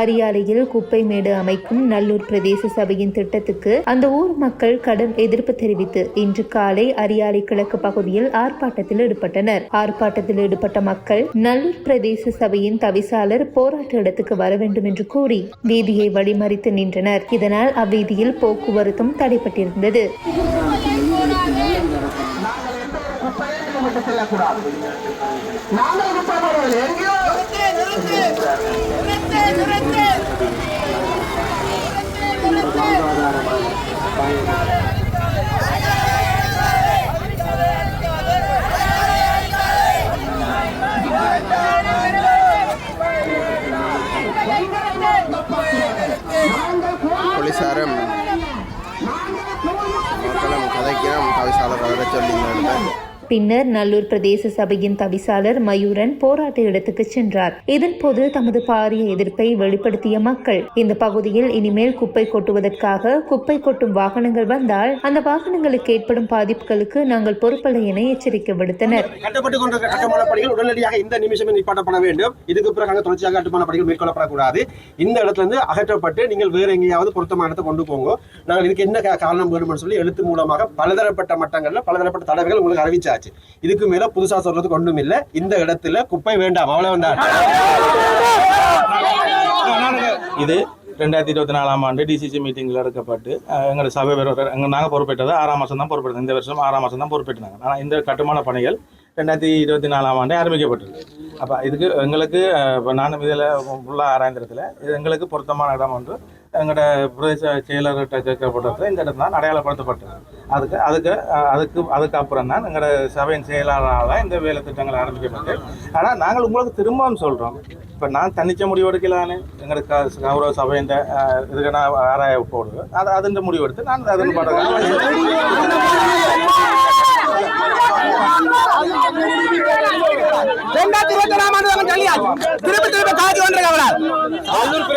அரியாலையில் குப்பை மேடு அமைக்கும் நல்லூர் பிரதேச சபையின் திட்டத்துக்கு அந்த ஊர் மக்கள் கடும் எதிர்ப்பு தெரிவித்து இன்று காலை அரியாலை கிழக்கு பகுதியில் ஆர்ப்பாட்டத்தில் ஈடுபட்டனர். ஆர்ப்பாட்டத்தில் ஈடுபட்ட மக்கள் நல்லூர் பிரதேச சபையின் தவிசாளர் போராட்ட இடத்துக்கு வர வேண்டும் என்று கூறி வீதியை வழிமறித்து நின்றனர். இதனால் அவ்வீதியில் போக்குவரத்தும் தடைப்பட்டிருந்தது. நாங்கள் போலீசாரும் மக்களும் கதைக்கிறோம் தவிசாளர் வர சொல்லி இந்த பின்னர் நல்லூர் பிரதேச சபையின் தவிசாளர் மயூரன் போராட்ட இடத்துக்கு சென்றார். இதன்போது தமது பாரிய எதிர்ப்பை வெளிப்படுத்திய மக்கள் இந்த பகுதியில் இனிமேல் குப்பை கொட்டுவதற்காக குப்பை கொட்டும் வாகனங்கள் வந்தால் அந்த வாகனங்களுக்கு ஏற்படும் பாதிப்புகளுக்கு நாங்கள் பொறுப்பல்ல என எச்சரிக்கை விடுத்தனர். கட்டப்பட்டு கொண்ட கட்டுமான பணிகள் உடனடியாக இந்த நிமிஷமே நிப்பாட்டப்பட வேண்டும். இதுக்கு பிறகு அங்கே தொடர்ச்சியாக கட்டுமான பணிகள் மேற்கொள்ளப்படக்கூடாது. இந்த இடத்துல இருந்து அகற்றப்பட்டு நீங்கள் வேற எங்கேயாவது பொருத்தமான இடத்தை கொண்டு போங்க. நாங்கள் இதுக்கு என்ன காரணம் வேணும்னு சொல்லி எழுத்து மூலமாக பலதரப்பட்ட மட்டங்களில் பலதரப்பட்ட தடவைகள் உங்களுக்கு அறிவிச்சாச்சு. இதுக்கு மேல புதுசா சொல்றதுக்கு ஒண்ணும் இல்லை. இந்த இடத்துல குப்பை வேண்டாம். அவ்வளவு தான். இது ரெண்டாயிரத்தி இருபத்தி நாலாம் ஆண்டு டிசிசி மீட்டிங்கில் எடுக்கப்பட்டு அஹ், எங்களோட சபை எங்கள் நாங்கள் பொறுப்பேற்றது ஆறாம் மாதம் தான் பொறுப்பேற்றது. இந்த வருஷம் ஆறாம் மாதம் தான் பொறுப்பேற்றினாங்க. ஆனால் இந்த கட்டுமான பணிகள் ரெண்டாயிரத்தி இருபத்தி நாலாம் ஆண்டு ஆரம்பிக்கப்பட்டது அப்போ இதுக்கு எங்களுக்கு இப்போ நானும் இதில் ஃபுல்லாக ஆராய்ந்திரத்தில் இது எங்களுக்கு பொருத்தமான இடம் ஒன்று. எங்களோட பிரதேச செயலர்கிட்ட கேட்கப்பட்டது இந்த இடத்துல தான் அடையாளப்படுத்தப்பட்டது. அதுக்கு அதுக்கு அதுக்கு அதுக்கப்புறம் தான் எங்களோட சபையின் செயலாளரால் இந்த வேலை திட்டங்கள் ஆரம்பிக்கப்பட்டு. ஆனால் நாங்கள் உங்களுக்கு திரும்பவும் சொல்கிறோம் இப்போ நான் தனிச்ச முடிவு எடுக்கலான்னு எங்களுக்கு க- கௌரவ சபையின் இதுக்கு நான் ஆராய போடுது. அது அதிൻ്റെ முடிவு எடுத்து நான் அதன் ரெண்டாயிரத்தி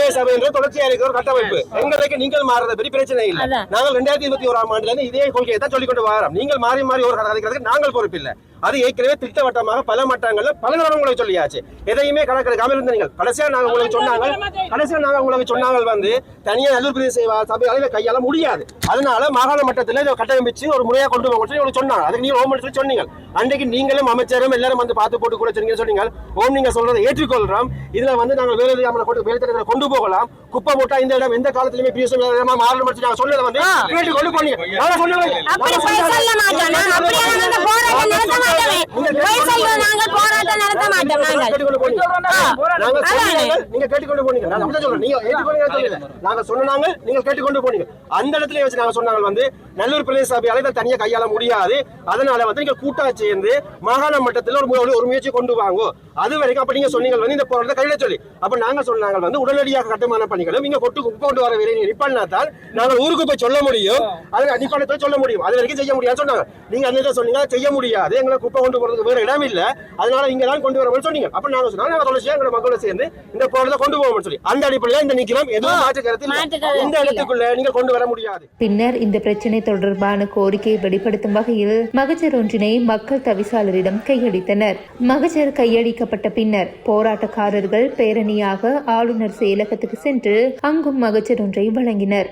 பிரதேச சபை என்ற தொடர்ச்சியா இருக்கிற ஒரு கட்டமைப்பு. எங்களுக்கு நீங்கள் மாறுறது பெரிய பிரச்சனை இல்லை. நாங்கள் ரெண்டாயிரத்தி இருபத்தி ஓராம் ஆண்டுல இருந்து இதே கொள்கையை தான் சொல்லிக் கொண்டு வரோம். நீங்கள் மாறி மாறி ஒரு கதைக்கிறதுக்கு நாங்கள் பொறுப்பில்லை. அது ஏற்கனவே திட்டவட்டமாக பல மட்டங்கள்ல பல நேரம் உங்களுக்கு சொல்லியாச்சு. எதையுமே கணக்கெடுக்காம இருந்த நீங்கள். கடைசியா நாங்க உங்களுக்கு சொன்னாங்க. கடைசியா நாங்க உங்களுக்கு சொன்னாங்க வந்து தனியா நல்லூர் பிரதேச சபை- சபையால இதை கையாள முடியாது. அதனால மாகாண மட்டத்துல இதை கட்டமைச்சு ஒரு முறையா கொண்டு போக சொல்லி உங்களுக்கு சொன்னாங்க. அதுக்கு நீங்க ஓம் சொல்லி சொன்னீங்க. அன்றைக்கு நீங்களும் அமைச்சரும் எல்லாரும் வந்து பார்த்து போட்டு கூட சொன்னீங்க. சொன்னீங்க. ஓம் நீங்க சொல்றதை ஏற்றுக்கொள்றோம். இதுல வந்து நாங்கள் வேலை இல்லாமல் கொண்டு வேலை கொண்டு போகலாம். குப்பை மூட்டா இந்த இடம் எந்த காலத்திலுமே பிஎஸ்எம் மாறணும் மட்டும் நாங்க சொன்னதை வந்து கொண்டு போனீங்க நாங்க சொன்னது அப்படி போய் சொல்ல மாட்டோம் நான் அப்படியே நாங்க போராட்டம் நடத்த மாட்டோமே போய் சொல்றோம் நாங்க போராட்டம் நாங்கள். நாங்க கேட்டுக்கொண்டு போனீங்க. நான் அப்படிதான் சொல்றேன். நீங்க ஏற்றுக்கொண்டு சொல்லல. நாங்க சொன்னாங்க நீங்க கேட்டுக்கொண்டு போனீங்க. அந்த இடத்துல வச்சு நாங்க சொன்னாங்க வந்து நல்லூர் பிரதேச சபையால இதை தனியா கையாள முடியாது. அதனால வந்து நீங்க கூட்டா சேர்ந்து மாகாண மட்டத்துல ஒரு ஒரு முயற்சி கொண்டு வாங்க. அது வரைக்கும் அப்ப நீங்க சொன்னீங்க வந்து இந்த போராட்டத்தை கையில சொல்லி. அப்ப நாங்க சொன்னாங்க வந்து உடனடியாக கட்டுமான பணிகளும் நீங்க கொட்டு குப்பை கொண்டு வர வேலையை நிப்பாட்டினாத்தான் நாங்கள் ஊருக்கு போய் சொல்ல முடியும். அதுல நிப்பாட்டத்தை சொல்ல முடியும். அது வரைக்கும் செய்ய முடியாதுன்னு சொன்னாங்க. நீங்க அந்த சொன்னீங்க செய்ய முடியாது. எங்களை குப்பை கொண்டு போறதுக்கு வேற இடம் இல்ல. அதனால இங்க தான் கொண்டு வரணும்னு சொன்னீங்க. அப்ப நாங்க சொன்னாங்க நாங்க தொடர்ச்சியா எங்க மக்களோட சேர்ந்து இந்த போராட்டத்தை கொண்டு போவோம்னு சொல்லி. அந்த அடிப்படையில இந்த நிக்கிறோம் எதுவும் மாற்று கருத்து இந்த. இடத்துக்குள்ள நீங்க கொண்டு வர முடியாது. பின்னர் இந்த பிரச்சினை தொடர்பான கோரிக்கையை வெளிப்படுத்தும் வகையில் மகஜர் ஒன்றினை மக்கள் தவிசாளரிடம் கையளித்தனர். மகஜர் கையளிக்கப்பட்ட பின்னர் போராட்டக்காரர்கள் பேரணியாக ஆளுநர் செயலகத்துக்கு சென்று அங்கும் மகஜர் ஒன்றை வழங்கினர்.